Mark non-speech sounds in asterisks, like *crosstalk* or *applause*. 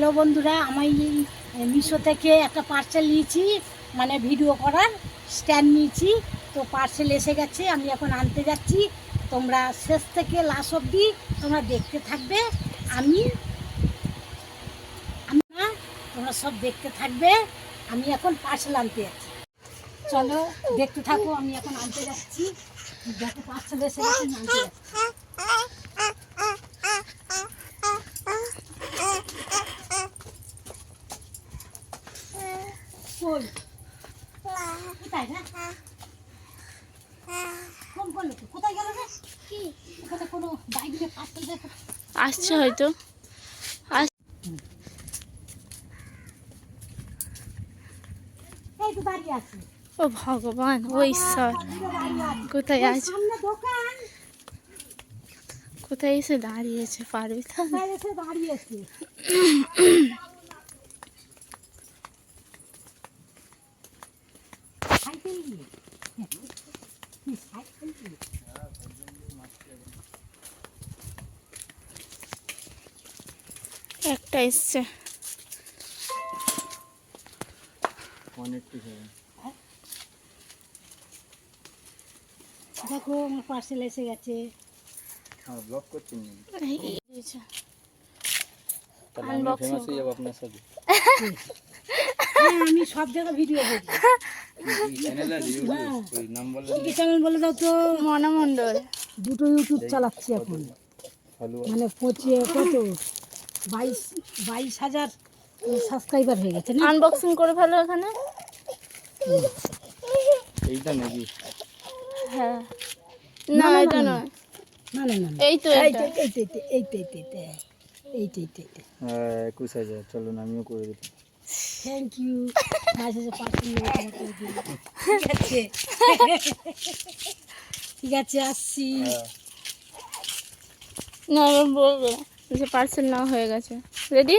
Hello বন্ধুরা, আমি মিশো থেকে একটা পার্সেল নিয়েছি মানে ভিডিও করার স্ট্যান্ড নিয়েছি। তো পার্সেল এসে গেছে, আমি এখন আনতে যাচ্ছি। তোমরা শেষ থেকে লাস্ট অবধি তোমরা দেখতে থাকবে। আমি আমি না, তোমরা সব দেখতে থাকবে। আমি এখন পার্সেল আনতে যাচ্ছি। চলো, দেখতে থাকো, আমি এখন আনতে যাচ্ছি। দেখো পার্সেল এসে গেছে আনতে যাচ্ছি। কই আসছে হয়তো। ও ভগবান ও ঈশ্বর। কোথায় আছে। কোথায় এসে দাঁড়িয়েছে পারবি দাঁড়িয়েছে একটা এসছে। দেখো আমার পার্সেল এসে গেছে। হ্যাঁ, আমি। সব জায়গায় ভিডিও করি *laughs* চ্যানেল আর ইউটিউব ওই বলে কি চ্যানেল বলে দাও তো মনা দুটো ইউটিউব চালাচ্ছি এখন মানে পঁচিয়ে কত বাইশ বাইশ হাজার সাবস্ক্রাইবার হয়ে গেছে আনবক্সিং করে ফেলো এখানে এইটা নাকি হ্যাঁ না, এটা নয় না না না না। এই তো এই এটা তো এই তো এই তো এই তো এই তো এই তো এই তো এই তো এই তো হ্যাঁ একুশ হাজার চলুন আমিও করে দিলাম থ্যাংক ইউ। ঠিক আছে ঠিক আছে আসছি না বলব যে পার্সেল নেওয়া হয়ে গেছে। রেডি